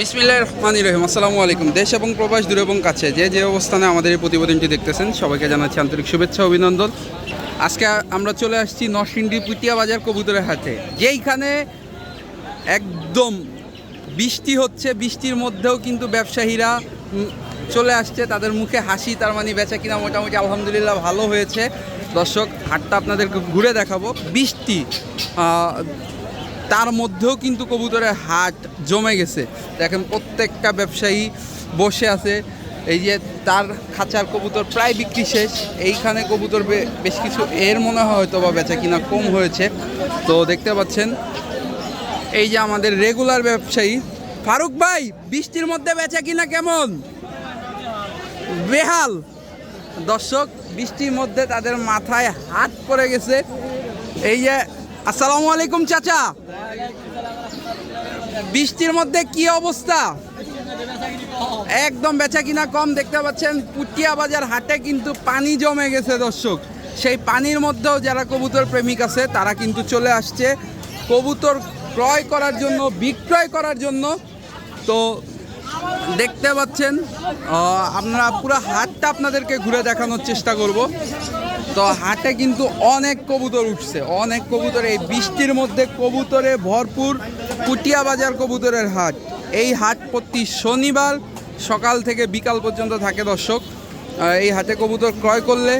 বিসমিল্লাহ রহমান রহিম আসসালামু আলাইকুম। দেশ এবং প্রবাস, দূর এবং কাছে, যে যে অবস্থানে আমাদের এই প্রতিবেদনটি দেখতেছেন, সবাইকে জানাচ্ছি আন্তরিক শুভেচ্ছা অভিনন্দন। আজকে আমরা চলে আসছি নরসিংদী পুটিয়া বাজার কবুতরের হাটে, যেইখানে একদম বৃষ্টি হচ্ছে, বৃষ্টির মধ্যেও কিন্তু ব্যবসায়ীরা চলে আসছে, তাদের মুখে হাসি, তার মানে বেচা কিনা মোটামুটি আলহামদুলিল্লাহ ভালো হয়েছে। দর্শক, হাটটা আপনাদেরকে ঘুরে দেখাবো। বৃষ্টি তার মধ্যেও কিন্তু কবুতরের হাট জমে গেছে। দেখেন প্রত্যেকটা ব্যবসায়ী বসে আছে। এই যে তার খাঁচার কবুতর প্রায় বিক্রি শেষ। এইখানে কবুতর বেশ কিছু এর মনে হয় হয়তো বা বেচা কিনা কম হয়েছে। তো দেখতে পাচ্ছেন, এই যে আমাদের রেগুলার ব্যবসায়ী। ফারুক ভাই, বৃষ্টির মধ্যে বেচা কিনা কেমন? বেহাল। দর্শক, বৃষ্টির মধ্যে তাদের মাথায় হাত পড়ে গেছে। এই যে আসসালামু আলাইকুম, চাচা। বৃষ্টির মধ্যে কি অবস্থা? একদম বেচা কিনা কম, দেখতে পাচ্ছেন, পুটিয়া বাজার হাটে কিন্তু পানি জমে গেছে, দর্শক। সেই পানির মধ্যেও যারা কবুতর প্রেমিক আছে, তারা কিন্তু চলে আসছে। কবুতর ক্রয় করার জন্য, বিক্রয় করার জন্য। তো দেখতে পাচ্ছেন আমরা পুরো হাটটা আপনাদেরকে ঘুরে দেখানোর চেষ্টা করব। তো হাটে কিন্তু অনেক কবুতর উঠছে। অনেক কবুতর, এই বৃষ্টির মধ্যে কবুতরে ভরপুর পুটিয়া বাজার কবুতরের হাট। এই হাট প্রতি শনিবার সকাল থেকে বিকাল পর্যন্ত থাকে দর্শক। এই হাটে কবুতর ক্রয় করলে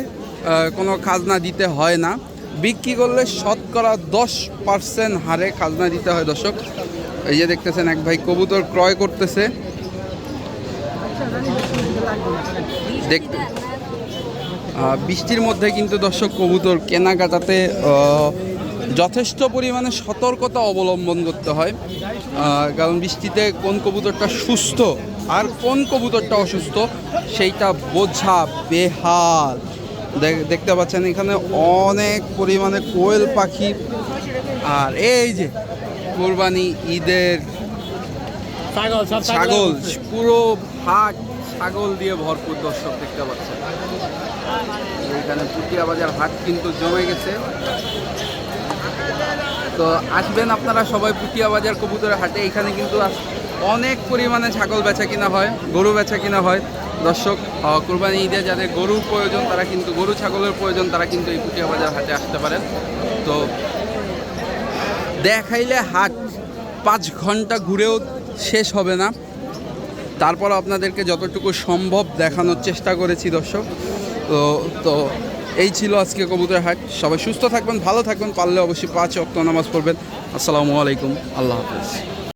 কোনো খাজনা দিতে হয় না। বিক্রি করলে শতকরা দশ পার্সেন্ট হারে খাজনা দিতে হয় দর্শক। এই যে দেখতেছেন এক ভাই কবুতর ক্রয় করতেছে। দেখতে বৃষ্টির মধ্যে কিন্তু দর্শক কবুতর কেনাকাটাতে যথেষ্ট পরিমাণে সতর্কতা অবলম্বন করতে হয়। কারণ বৃষ্টিতে কোন কবুতরটা সুস্থ আর কোন কবুতরটা অসুস্থ সেইটা বোঝা বেহাল। দেখ- দেখতে পাচ্ছেন এখানে অনেক পরিমাণে কোয়েল পাখি। আর এই যে কোরবানি ঈদের ছাগল পুরো ভাগ ছাগল দিয়ে ভরপুর দর্শক দেখতে পাচ্ছেন। এখানে পুটিয়া বাজার হাট কিন্তু জমে গেছে। তো আসবেন আপনারা সবাই পুটিয়া বাজার কবুতরের হাটে। এখানে কিন্তু অনেক পরিমাণে ছাগল বেচা কিনা হয়, গরু বেচা কিনা হয়। দর্শক কোরবানি ঈদে যাদের গরু প্রয়োজন, তারা কিন্তু গরু ছাগলের প্রয়োজন, তারা কিন্তু এই পুটিয়া বাজার হাটে আসতে পারেন। তো দেখাইলে হাট পাঁচ ঘণ্টা ঘুরেও শেষ হবে না। তারপর আপনাদেরকে যতটুকু সম্ভব দেখানোর চেষ্টা করেছি, দর্শক। তো তো এই ছিল আজকে কবুতর হাট। সবাই সুস্থ থাকবেন, ভালো থাকবেন, পারলে অবশ্যই পাঁচ অক্ট নামাজ পড়বেন। আসসালামু আলাইকুম, আল্লাহ হাফেজ।